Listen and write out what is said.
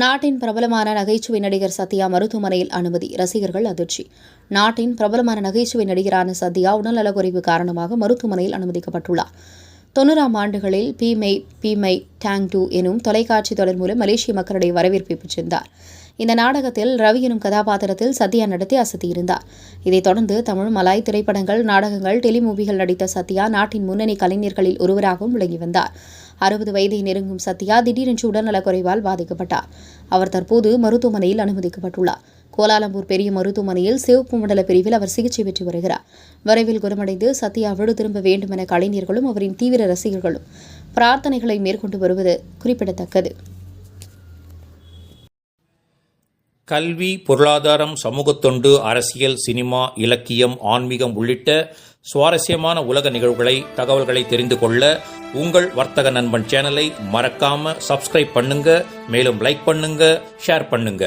நாட்டின் பிரபலமான நகைச்சுவை நடிகர் சத்யா மருத்துவமனையில் அனுமதி ரசிகர்கள் அதிர்ச்சி. நாட்டின் பிரபலமான நகைச்சுவை நடிகரான சத்யா உடல்நலக்குறைவு காரணமாக மருத்துவமனையில் அனுமதிக்கப்பட்டுள்ளார். தொண்ணூறாம் ஆண்டுகளில் பி மெய் பி மை டேங் டூ எனும் தொலைக்காட்சி தொடர் மூலம் மலேசிய மக்களிடையே வரவேற்பை பெற்றிருந்தார். இந்த நாடகத்தில் ரவி எனும் கதாபாத்திரத்தில் சத்யா நடத்தி அசத்தியிருந்தார். இதைத் தொடர்ந்து தமிழ் மலாய் திரைப்படங்கள் நாடகங்கள் டெலிமூவிகள் நடித்த சத்யா நாட்டின் முன்னணி கலைஞர்களில் ஒருவராகவும் விளங்கி வந்தார். அறுபது வயதை நெருங்கும் சத்யா திடீரென்று உடல்நலக்குறைவால் பாதிக்கப்பட்டார். அவர் தற்போது மருத்துவமனையில் அனுமதிக்கப்பட்டுள்ளார். கோலாலம்பூர் பெரிய மருத்துவமனையில் சிவப்பு மண்டல பிரிவில் அவர் சிகிச்சை பெற்று வருகிறார். விரைவில் குணமடைந்து சத்யா வீடு திரும்ப வேண்டும் என கலைஞர்களும் அவரின் தீவிர ரசிகர்களும் பிரார்த்தனைகளை மேற்கொண்டு வருவது குறிப்பிடத்தக்கது. கல்வி பொருளாதாரம் சமூகத்தொண்டு அரசியல் சினிமா இலக்கியம் ஆன்மீகம் உள்ளிட்ட சுவாரஸ்யமான உலக நிகழ்வுகளை தகவல்களை தெரிந்து கொள்ள உங்கள் வர்த்தக நண்பன் சேனலை மறக்காம சப்ஸ்கிரைப் பண்ணுங்க மேலும் லைக் பண்ணுங்க ஷேர் பண்ணுங்க.